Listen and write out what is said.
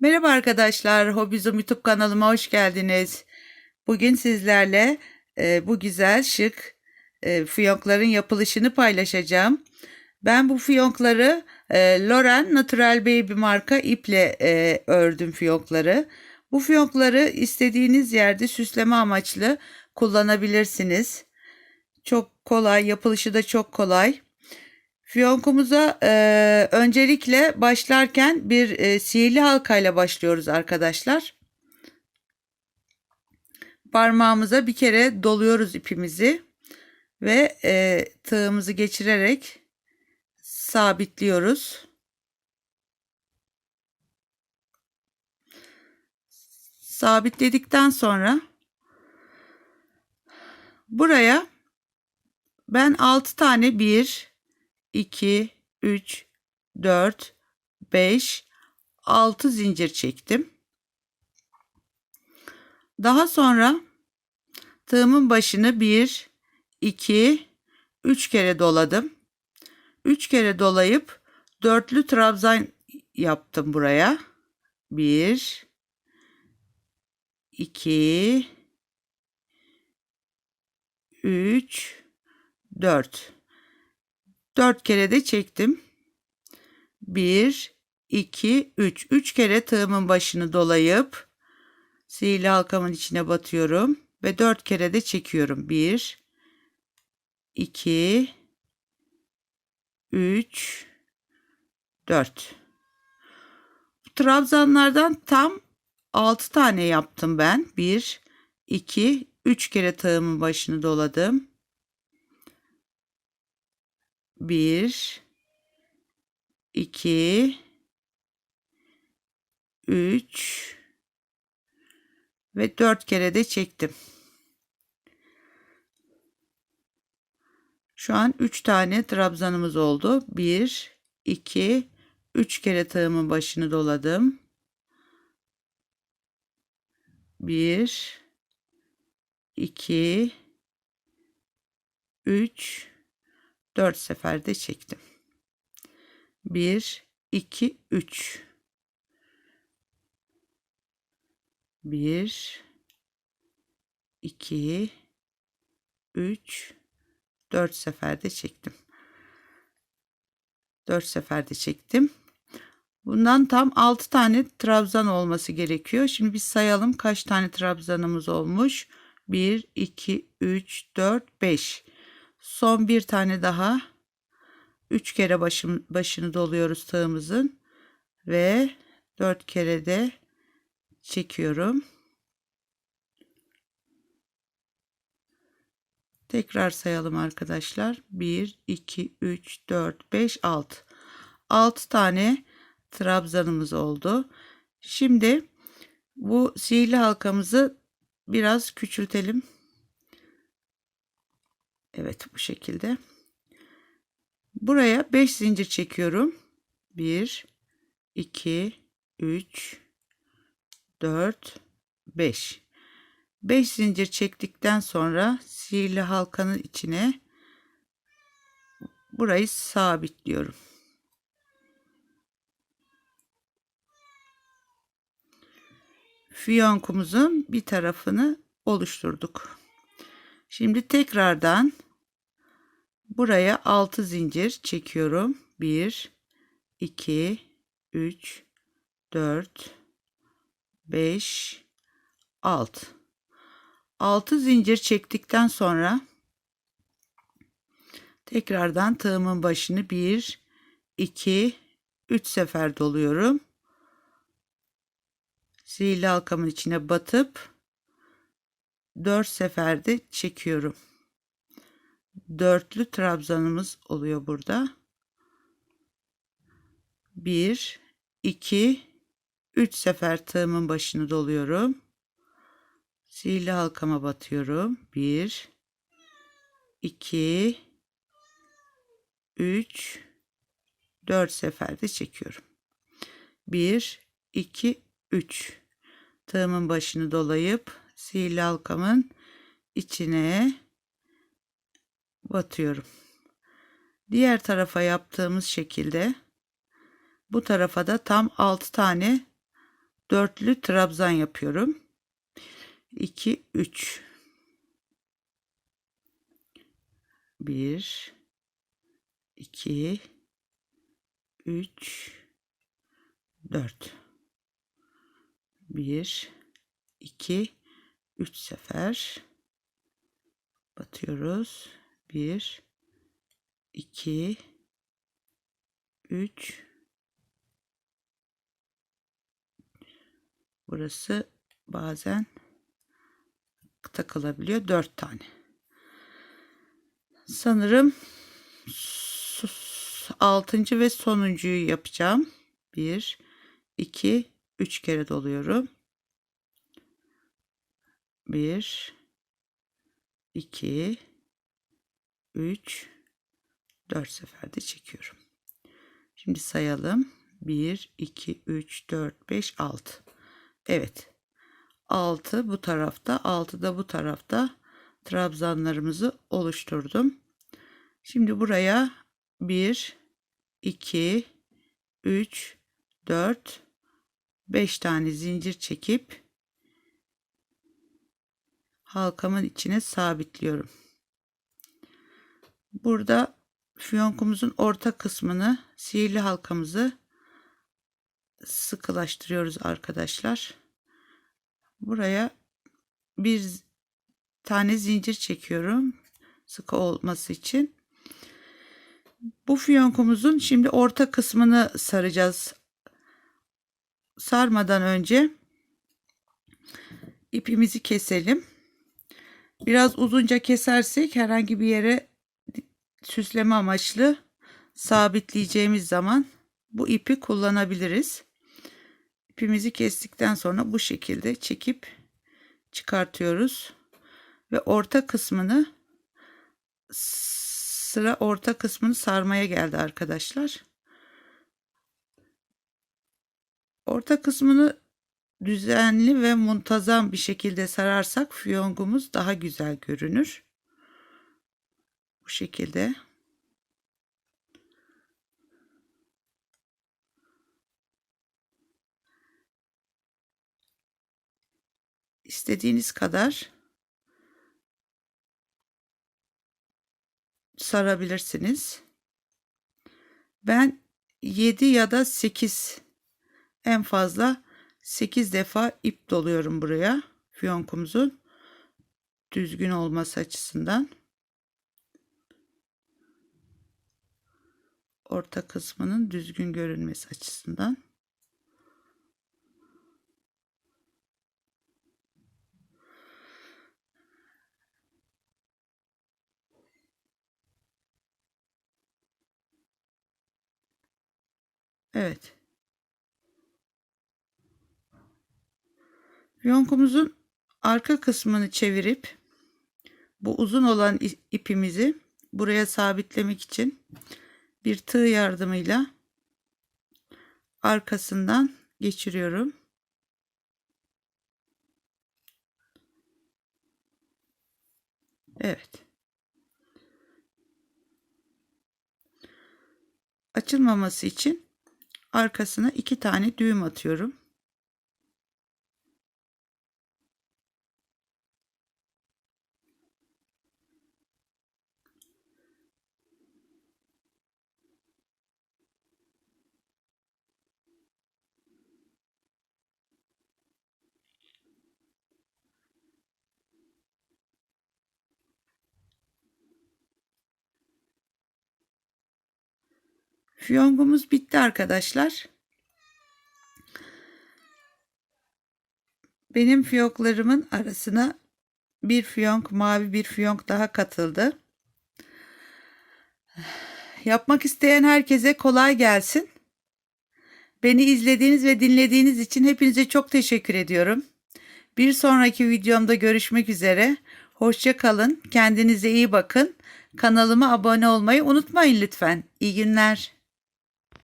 Merhaba arkadaşlar, Hobizum YouTube kanalıma hoş geldiniz. Bugün sizlerle e, bu güzel şık e, fiyonkların yapılışını paylaşacağım. Ben bu fiyonkları e, Loren Natural Baby marka iple e, ördüm fiyonkları. Bu fiyonkları istediğiniz yerde süsleme amaçlı kullanabilirsiniz. Çok kolay, yapılışı da çok kolay. Fiyonkumuza e, öncelikle başlarken bir e, sihirli halkayla başlıyoruz arkadaşlar. Parmağımıza bir kere doluyoruz ipimizi ve e, tığımızı geçirerek sabitliyoruz. Sabitledikten sonra buraya ben 6 tane bir 2, 3, 4, 5, 6 zincir çektim. Daha sonra tığımın başını 1, 2, 3 kere doladım. 3 kere dolayıp dörtlü trabzan yaptım buraya. 1, 2, 3, 4. 4 kere de çektim. 1, 2, 3. 3 kere tığımın başını dolayıp sihirli halkamın içine batıyorum. Ve 4 kere de çekiyorum. 1, 2, 3, 4. Trabzanlardan tam 6 tane yaptım ben. 1, 2, 3 kere tığımın başını doladım. 1 2 3 ve 4 kere de çektim. Şu an 3 tane trabzanımız oldu. 1 2 3 kere tığımın başını doladım. 1 2 3 4 seferde çektim. 1 2 3 1 2 3 4 seferde çektim. 4 seferde çektim. Bundan tam 6 tane trabzan olması gerekiyor. Şimdi biz sayalım kaç tane trabzanımız olmuş. 1 2 3 4 5 Son bir tane daha. Üç kere başım, başını doluyoruz tığımızın. Ve dört kere de çekiyorum. Tekrar sayalım arkadaşlar. 1, 2, 3, 4, 5, 6. 6 tane trabzanımız oldu. Şimdi bu sihirli halkamızı biraz küçültelim. Evet bu şekilde. Buraya 5 zincir çekiyorum. 1 2 3 4 5 5 zincir çektikten sonra sihirli halkanın içine burayı sabitliyorum. Fiyonkumuzun bir tarafını oluşturduk. Şimdi tekrardan buraya 6 zincir çekiyorum. 1 2 3 4 5 6 6 zincir çektikten sonra tekrardan tığımın başını 1 2 3 sefer doluyorum. Zihirli halkamın içine batıp 4 seferde çekiyorum. Dörtlü trabzanımız oluyor burada. 1 2 3 sefer tığımın başını doluyorum. Sihirli halkama batıyorum. 1 2 3 4 seferde çekiyorum. 1 2 3 tığımın başını dolayıp sihirli halkamın içine batıyorum. Diğer tarafa yaptığımız şekilde bu tarafa da tam 6 tane dörtlü trabzan yapıyorum. 2 3 1 2 3 4 1 2 3 sefer batıyoruz. 1 2 3 Burası bazen takılabiliyor. 4 tane. Sanırım 6. ve sonuncuyu yapacağım. 1 2 3 kere doluyorum. 1 2 3 4 seferde çekiyorum. Şimdi sayalım. 1 2 3 4 5 6. Evet. 6 bu tarafta, 6 da bu tarafta trabzanlarımızı oluşturdum. Şimdi buraya 1 2 3 4 5 tane zincir çekip halkamın içine sabitliyorum. Burada fiyonkumuzun orta kısmını sihirli halkamızı sıkılaştırıyoruz arkadaşlar. Buraya bir tane zincir çekiyorum sıkı olması için. Bu fiyonkumuzun şimdi orta kısmını saracağız. Sarmadan önce ipimizi keselim. Biraz uzunca kesersek herhangi bir yere süsleme amaçlı sabitleyeceğimiz zaman bu ipi kullanabiliriz. İpimizi kestikten sonra bu şekilde çekip çıkartıyoruz. Ve orta kısmını sıra orta kısmını sarmaya geldi arkadaşlar. Orta kısmını düzenli ve muntazam bir şekilde sararsak fiyongumuz daha güzel görünür. Bu şekilde. istediğiniz kadar sarabilirsiniz. Ben 7 ya da 8 en fazla 8 defa ip doluyorum buraya fiyonkumuzun düzgün olması açısından. Orta kısmının düzgün görünmesi açısından. Evet. Yonkumuzun arka kısmını çevirip bu uzun olan ipimizi buraya sabitlemek için bir tığ yardımıyla arkasından geçiriyorum. Evet. Açılmaması için arkasına iki tane düğüm atıyorum. Fiyongumuz bitti arkadaşlar. Benim fiyonklarımın arasına bir fiyonk mavi bir fiyonk daha katıldı. Yapmak isteyen herkese kolay gelsin. Beni izlediğiniz ve dinlediğiniz için hepinize çok teşekkür ediyorum. Bir sonraki videomda görüşmek üzere. Hoşça kalın. Kendinize iyi bakın. Kanalıma abone olmayı unutmayın lütfen. İyi günler.